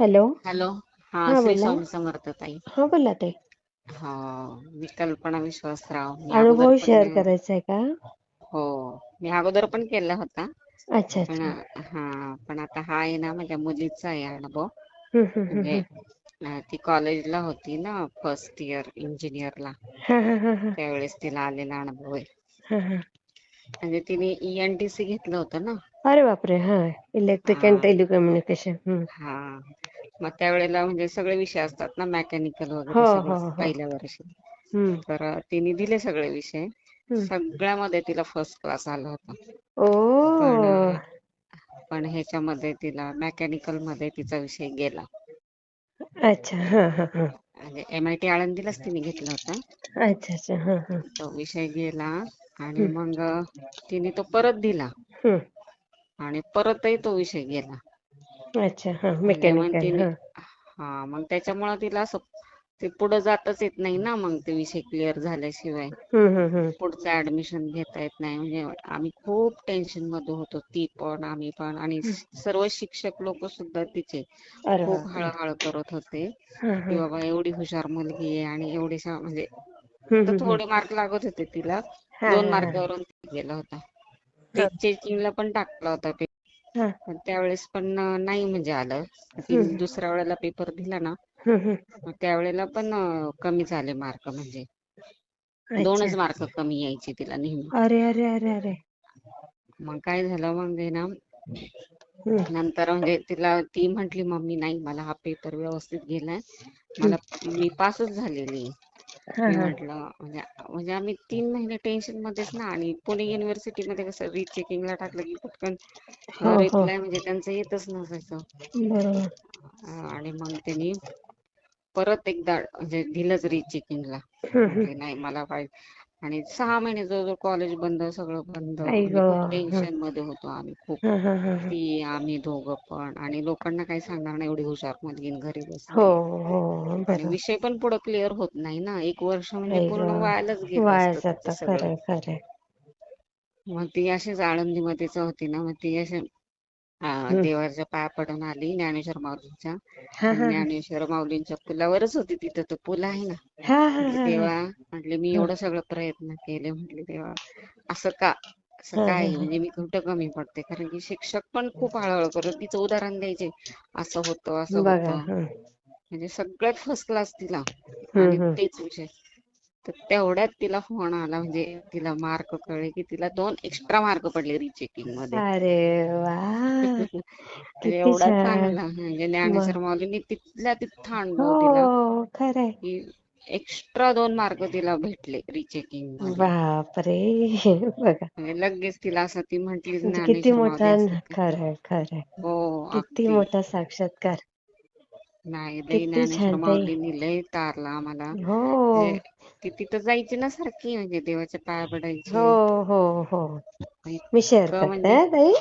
Hello. Hello. हा हा श्री बोला. स्वामी समर्थ ताई. हा बोला ताई. हो मी कल्पना विश्वासराव मी अगोदर अनुभव शेअर करायचा आहे का? हो मी अगोदर पण केला होता. अच्छा पण अच्छा. हा पण आता हा आहे ना माझ्या मुलीचा आहे अनुभव. हम्म, हम्म, हम्म, म्हणजे हम्म. अं, ती कॉलेजला होती ना फर्स्ट इयर इंजिनियरला. हा हा हा हा. त्यावेळेस तिला आलेला अनुभव आहे. हा हा. म्हणजे तिने ईएनटीसी घेतलं होतं ना. अरे बापरे! हा इलेक्ट्रिक अँड हा. टेलिकम्युनिकेशन. हम्म. हा. मग त्यावेळेला म्हणजे सगळे विषय असतात ना मेकॅनिकल हो वगैरे सगळं हो हो. पहिल्या वर्षी. तर तिने दिले सगळे विषय. सगळ्यामध्ये तिला फर्स्ट क्लास आला होता. पण ह्याच्यामध्ये तिला मेकॅनिकलमध्ये तिचा विषय गेला. अच्छा हा हा हा. म्हणजे एम आय टी आळंदीलाच तिने घेतला होता. अच्छा अच्छा हा हा. तो विषय गेला आणि मग तिने तो परत दिला. आणि परतही तो विषय गेला. अच्छा हा म्हणजे मग मेकॅनिकल तिने हा. हा मग त्याच्यामुळे तिला असं ते पुढं जातच येत नाही ना मग ते विषय क्लिअर झाल्याशिवाय. हम्म, हम्म, हम्म. पुढचं ऍडमिशन घेता येत नाही. म्हणजे आम्ही खूप टेन्शनमध्ये होतो. ती पण आम्ही पण आणि सर्व शिक्षक लोक सुद्धा तिचे अरे खूप बापरे. हळहळ करत होते. हा की हा बाबा एवढी हुशार मुलगी आहे आणि म्हणजे हम्म, तर हम्म, हम्म. थोडे मार्क लागत होते तिला. हा दोन हा हा. मार्कावरून गेला होता. रीचेकिंगला पण टाकला होता. हा पण त्यावेळेस पण नाही म्हणजे आलं. तीन दुसऱ्या वेळेला पेपर दिला ना. मग त्यावेळेला पण कमी झाले मार्क म्हणजे. दोनच मार्क कमी यायचे तिला नेहमी. अरे अरे अरे अरे. मग काय झालं मग ना नंतर म्हणजे तिला ती म्हंटली मम्मी नाही मला हा पेपर व्यवस्थित गेलाय. मला मी पासच झालेली आहे. मी हा म्हटलं म्हणजे म्हणजे आम्ही तीन महिने टेन्शन मध्येच ना आणि पुणे युनिव्हर्सिटीमध्ये कसं रिचेकिंगला टाकलं की पटकन हो हो. रिप्लाय म्हणजे त्यांचं येतच नसायचं. आणि मग त्यांनी परत एकदा म्हणजे दिलंच रिचेकिंगला नाही मला पाहिजे आणि सहा महिने जवळ कॉलेज बंद सगळं बंद. आई ग म्हणजे खूप हा टेन्शनमध्ये होतो आम्ही खूप. हा हा हा हा. ती आम्ही दोघं पण. आणि लोकांना काही सांगणार नाही एवढी हुशार मुलगी घरी हो बसली हो आणि बरोबर विषय पण पुढं क्लिअर होत नाही ना. एक वर्ष म्हणजे आई पूर्ण वायालाच ग गेलं वाया असतं तिचं जात. सगळं. खरंय खरंय मग ती अशीच आळंदीमध्येच होती ना. मग ती अशी हा. देवाच्या पाया पडून आली ज्ञानेश्वर माऊलींच्या. हा आणि हा ज्ञानेश्वर माउलींच्या पुलावरच होती तिथं. तो पूल आहे ना. हा हा हा हा. देवा म्हटले मी हा. एवढं सगळं प्रयत्न केले म्हटले देवा असं का असं हा हा काय? हा. म्हणजे मी कुठं कमी पडते? कारण की शिक्षक पण खूप हळहळ करत तिचं उदाहरण द्यायचे असं होतं असं बघा होतं. हा. म्हणजे सगळ्यात फर्स्ट क्लास तिला आणि हम्म तेच विषय. तर तेवढ्यात तिला फोन आला म्हणजे तिला मार्क कळले की तिला दोन एक्स्ट्रा मार्क पडले रिचेकिंगमध्ये. अरे वा! म्हणजे किती एवढा छान. चांगला म्हणजे ज्ञानेश्वर माऊलींनी तिथल्या तिथं हो अनुभव दिला खरंय. की एक्स्ट्रा दोन मार्क तिला भेटले रिचेकिंग बापरे. बघा. म्हणजे लगेच तिला असं ती म्हंटली म्हणजे किती मोठा खरंय खरंय हो किती मोठा साक्षात्कार. नाही लई ज्ञानेश्वर लई तारलं आम्हाला. हो. म्हणजे ती तिथं जायची ना सारखी म्हणजे देवाच्या पाया हो पडायची हो. हो मी शेअर करते हा ताई